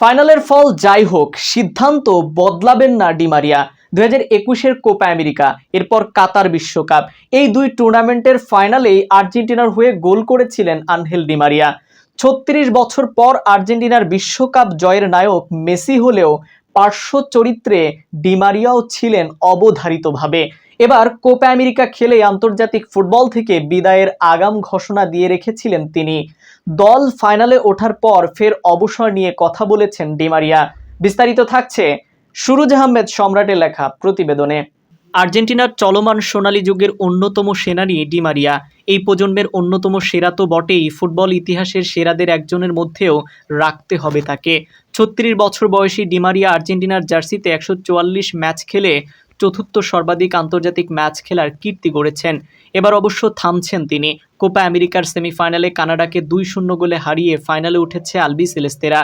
ফাইনালের ফল যাই হোক, সিদ্ধান্ত বদলাবেন না ডিমারিয়া দু হাজার একুশের কোপা আমেরিকা, এরপর কাতার বিশ্বকাপ। এই দুই টুর্নামেন্টের ফাইনালেই আর্জেন্টিনার হয়ে গোল করেছিলেন আনহেল ডিমারিয়া ছত্রিশ বছর পর আর্জেন্টিনার বিশ্বকাপ জয়ের নায়ক মেসি হলেও পার্শ্ব চরিত্রে ডিমারিয়াও ছিলেন অবধারিতভাবে। এবার কোপা আমেরিকা খেলে আন্তর্জাতিক ফুটবল থেকে বিদায়ের আগাম ঘোষণা দিয়ে রেখেছিলেন তিনি। দল ফাইনালে ওঠার পর ফের অবসর নিয়ে কথা বলেছেন ডিমারিয়া বিস্তারিত থাকছে সুরুজ আহমেদ সম্রাটের লেখা প্রতিবেদনে। আর্জেন্টিনার চলমান সোনালী যুগের অন্যতম সেনানি ডিমারিয়া এই প্রজন্মের অন্যতম সেরা তো বটেই, ফুটবল ইতিহাসের সেরাদের একজনের মধ্যেও রাখতে হবে তাকে। ছত্রিশ বছর বয়সী ডিমারিয়া আর্জেন্টিনার জার্সিতে একশো চুয়াল্লিশ ম্যাচ খেলে চতুর্থ সর্বাধিক আন্তর্জাতিক ম্যাচ খেলার কীর্তি গড়েছেন। এবার অবশ্য থামছেন তিনি। কোপা আমেরিকার সেমিফাইনালে কানাডাকে দুই শূন্য গোলে হারিয়ে ফাইনালে উঠেছে আলবি সেলেস্তেরা।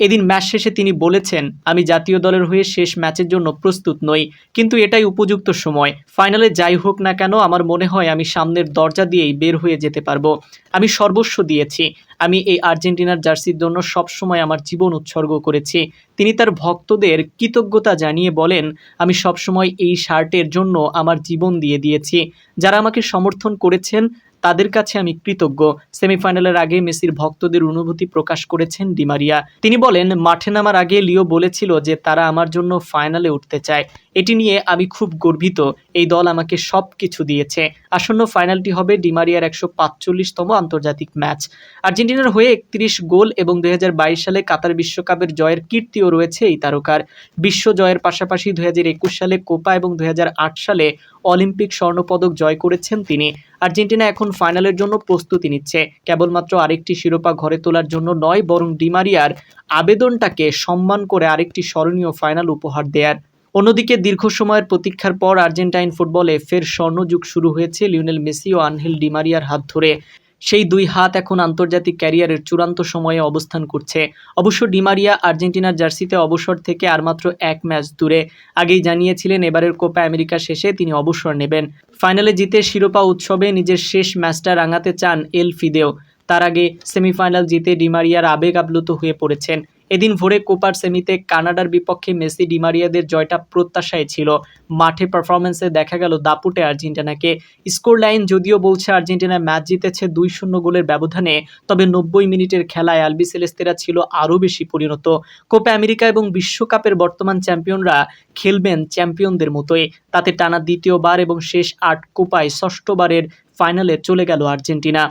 এদিন ম্যাচ শেষে তিনি বলেছেন, আমি জাতীয় দলের হয়ে শেষ ম্যাচের জন্য প্রস্তুত নই, কিন্তু এটাই উপযুক্ত সময়। ফাইনালে যাই হোক না কেন, আমার মনে হয় আমি সামনের দরজা দিয়েই বের হয়ে যেতে পারব। আমি সর্বস্ব দিয়েছি। আমি এই আর্জেন্টিনার জার্সির জন্য সবসময় আমার জীবন উৎসর্গ করেছি। তিনি তার ভক্তদের কৃতজ্ঞতা জানিয়ে বলেন, আমি সবসময় এই শার্টের জন্য আমার জীবন দিয়ে দিয়েছি। যারা আমাকে সমর্থন করেছেন তাদের কাছে আমি কৃতজ্ঞ। সেমিফাইনালের আগে মেসির ভক্তদের অনুভূতি প্রকাশ করেছেন ডিমারিয়া তিনি বলেন, মাঠে নামার আগে লিও বলেছিল যে তারা আমার জন্য ফাইনালে উঠতে চায়। এটি নিয়ে আমি খুব গর্বিত। এই দল আমাকে সব কিছু দিয়েছে। আসন্ন ফাইনালটি হবে ডিমারিয়ার একশো পাঁচচল্লিশতম আন্তর্জাতিক ম্যাচ। আর্জেন্টিনার হয়ে একত্রিশ গোল এবং দু হাজার বাইশ সালে কাতার বিশ্বকাপের জয়ের কীর্তিও রয়েছে এই তারকার। বিশ্ব জয়ের পাশাপাশি দুই হাজার একুশ সালে কোপা এবং দু হাজার আট সালে অলিম্পিক স্বর্ণপদক জয় করেছেন তিনি। আর্জেন্টিনা এখন ফাইনালের জন্য প্রস্তুতি নিচ্ছে। কেবলমাত্র আরেকটি শিরোপা ঘরে তোলার জন্য নয়, বরং ডিমারিয়ার আবেদনটাকে সম্মান করে আরেকটি স্মরণীয় ফাইনাল উপহার দেয়ার। অন্যদিকে দীর্ঘ সময়ের প্রতীক্ষার পর আর্জেন্টাইন ফুটবলে ফের স্বর্ণযুগ শুরু হয়েছে লিওনেল মেসি ও আনহেল ডিমারিয়ার হাত ধরে। সেই দুই হাত এখন আন্তর্জাতিক ক্যারিয়ারের চূড়ান্ত সময়ে অবস্থান করছে। অবশ্য ডিমারিয়া আর্জেন্টিনার জার্সিতে অবসর থেকে আর মাত্র এক ম্যাচ দূরে। আগেই জানিয়েছিলেন এবারের কোপা আমেরিকা শেষে তিনি অবসর নেবেন। ফাইনালে জিতে শিরোপা উৎসবে নিজের শেষ ম্যাচটা রাঙাতে চান এল ফিদেও। তার আগে সেমিফাইনাল জিতে ডিমারিয়ার আবেগ আপ্লুত হয়ে পড়েছেন। এদিন ভোরে কোপার সেমিতে কানাডার বিপক্ষে মেসি ডিমারিয়াদের জয়টা প্রত্যাশায় ছিল। মাঠে পারফরমেন্সে দেখা গেল দাপুটে আর্জেন্টিনাকে। স্কোর লাইন যদিও বলছে আর্জেন্টিনা ম্যাচ জিতেছে দুই শূন্য গোলের ব্যবধানে, তবে নব্বই মিনিটের খেলায় আলবি সেলেস্তেরা ছিল আরও বেশি পরিণত। কোপা আমেরিকা এবং বিশ্বকাপের বর্তমান চ্যাম্পিয়নরা খেলবেন চ্যাম্পিয়নদের মতোই। তাতে টানা দ্বিতীয়বার এবং শেষ আট কোপায় ষষ্ঠবারের ফাইনালে চলে গেল আর্জেন্টিনা।